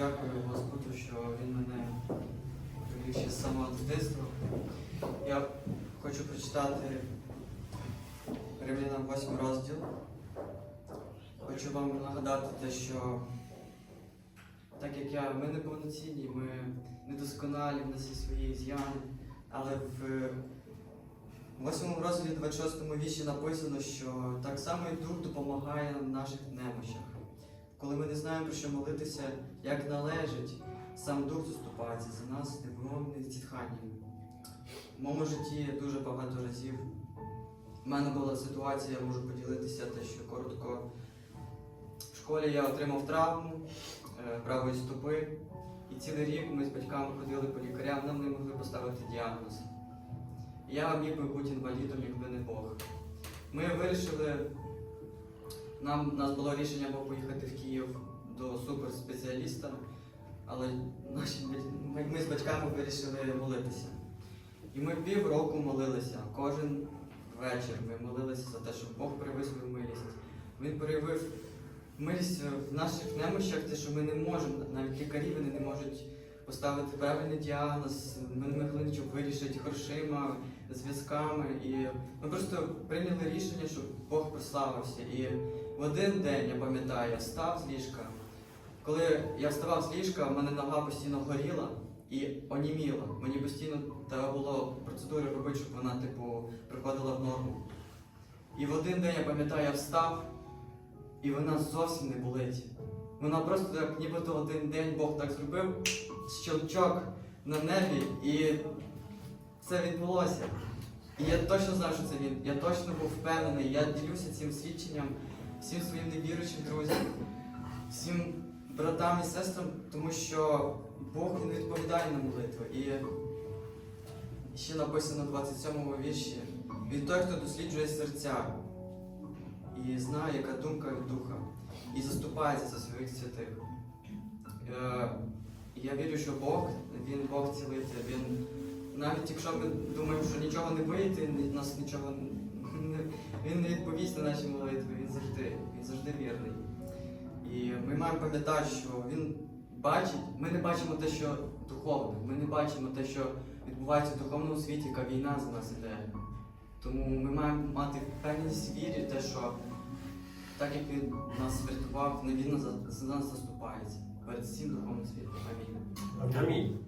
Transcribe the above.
дякую Господу, що Він мене привів ще з самого дитинства. Я хочу прочитати Римлянам 8 розділ. Хочу вам нагадати те, що так як я, ми неповноцінні, ми недосконалі, в нас є свої з'яни, але в 8 розділі 26 вічі написано, що так само і Дух допомагає нам в наших немощах. Коли ми не знаємо про що молитися, як належить, сам Дух заступається за нас невимовним зітханням. В моєму житті дуже багато разів в мене була ситуація, я можу поділитися те, що коротко. В школі я отримав травму е, правої стопи, і цілий рік ми з батьками ходили по лікарям, нам не могли поставити діагноз. Я міг би бути інвалідом, якби не Бог. Ми вирішили, нам, у нас було рішення або поїхати в Київ до суперспеціаліста, але наші, ми, ми з батьками вирішили молитися. І ми півроку молилися. Кожен вечір ми молилися за те, щоб Бог проявив свою милість. Він проявив милість в наших немощах, те, що ми не можемо, навіть лікарі вони не можуть поставити правильний діагноз, ми не могли нічого вирішити грошима, зв'язками. І ми просто прийняли рішення, щоб Бог прославився. І в один день, я пам'ятаю, я встав з ліжка. Коли я вставав з ліжка, в мене нога постійно горіла і оніміла. Мені постійно треба було процедури робити, щоб вона, типу, приходила в норму. І в один день я пам'ятаю, я встав, і вона зовсім не болить. Вона просто так, нібито один день Бог так зробив, щелчок на небі, і це відбулося. І я точно знав, що це він. Я точно був впевнений. Я ділюся цим свідченням всім своїм невіруючим друзям, всім братам і сестрам, тому що Бог він відповідає на молитву. І ще написано в 27-му вірші: Він той, хто досліджує серця і знає, яка думка від духа, і заступається за своїх святих. Е, Я вірю, що Бог, він Бог цілитель, він навіть якщо ми думаємо, що нічого не вийде, нас нічого не, він не відповість на наші молитви, він завжди, завжди вірний. І ми маємо пам'ятати, що він бачить, ми не бачимо те, що духовне, ми не бачимо те, що відбувається в духовному світі, яка війна за нас іде. Тому ми маємо мати впевненість в вірі, те, що так як він нас врятував, не він за, за нас заступається перед всім духовним світом. Амінь. Амінь.